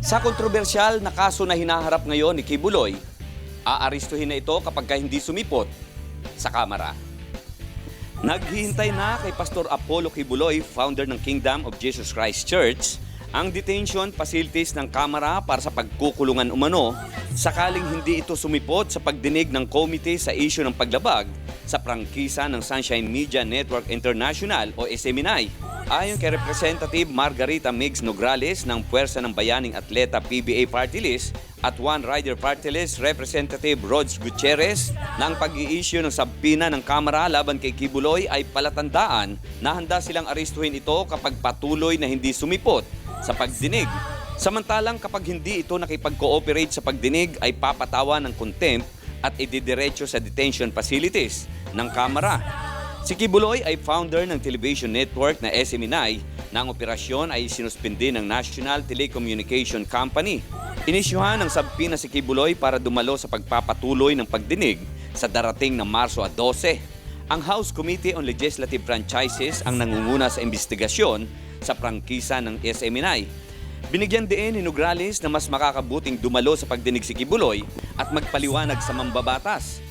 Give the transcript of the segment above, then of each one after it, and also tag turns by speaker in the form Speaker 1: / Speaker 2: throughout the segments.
Speaker 1: Sa kontrobersyal na kaso na hinaharap ngayon ni Kibuloy, aaristuhin na ito kapag ka hindi sumipot sa kamera. Naghihintay na kay Pastor Apollo Kibuloy, founder ng Kingdom of Jesus Christ Church, ang detention facilities ng Kamara para sa pagkukulungan umano sakaling hindi ito sumipot sa pagdinig ng komite sa isyu ng paglabag sa prangkisa ng Sunshine Media Network International o SMNI. Ayon kay Representative Margarita Migs Nograles ng Puwersa ng Bayaning Atleta PBA Party List at One Rider Party List Representative Rods Gutierrez ang pag-i-issue ng sabpina ng Kamara laban kay Kibuloy ay palatandaan na handa silang aristuhin ito kapag patuloy na hindi sumipot sa pagdinig. Samantalang kapag hindi ito nakipag-cooperate sa pagdinig ay papatawa ng contempt at ididiretso sa detention facilities ng Kamara. Si Kibuloy ay founder ng television network na SMNI na ang operasyon ay sinuspindi ng National Telecommunication Company. Inisyuhan ng sabpina si Kibuloy para dumalo sa pagpapatuloy ng pagdinig sa darating na Marso 12. Ang House Committee on Legislative Franchises ang nangunguna sa investigasyon sa prangkisa ng SMNI. Binigyan din ni Nograles na mas makakabuting dumalo sa pagdinig si Kibuloy at magpaliwanag sa mambabatas.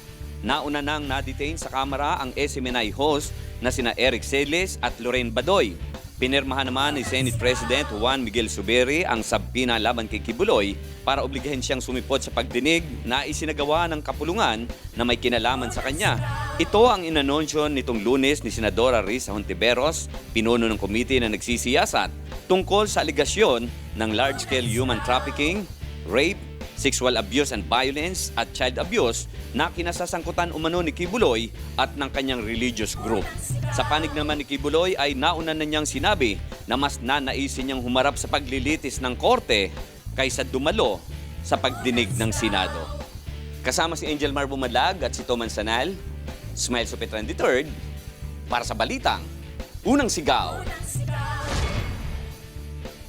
Speaker 1: Nauna nang na-detain sa kamera ang SMNI host na sina Eric Celes at Lorraine Badoy. Pinirmahan naman ni Senate President Juan Miguel Suberi ang sabpina laban kay Kibuloy para obligahin siyang sumipot sa pagdinig na isinagawa ng kapulungan na may kinalaman sa kanya. Ito ang inanunsyo nitong lunes ni Senadora Risa Hontiveros, pinuno ng komite na nagsisiyasat tungkol sa aligasyon ng large-scale human trafficking, rape, sexual abuse and violence at child abuse na kinasasangkutan umano ni Kibuloy at ng kanyang religious group. Sa panig naman ni Kibuloy ay nauna na niyang sinabi na mas nanaisin niyang humarap sa paglilitis ng korte kaysa dumalo sa pagdinig ng Senado. Kasama si Angel Mar Bumalag at si Toman Sanal, Smile Supetran III, para sa Balitang, Unang Sigaw,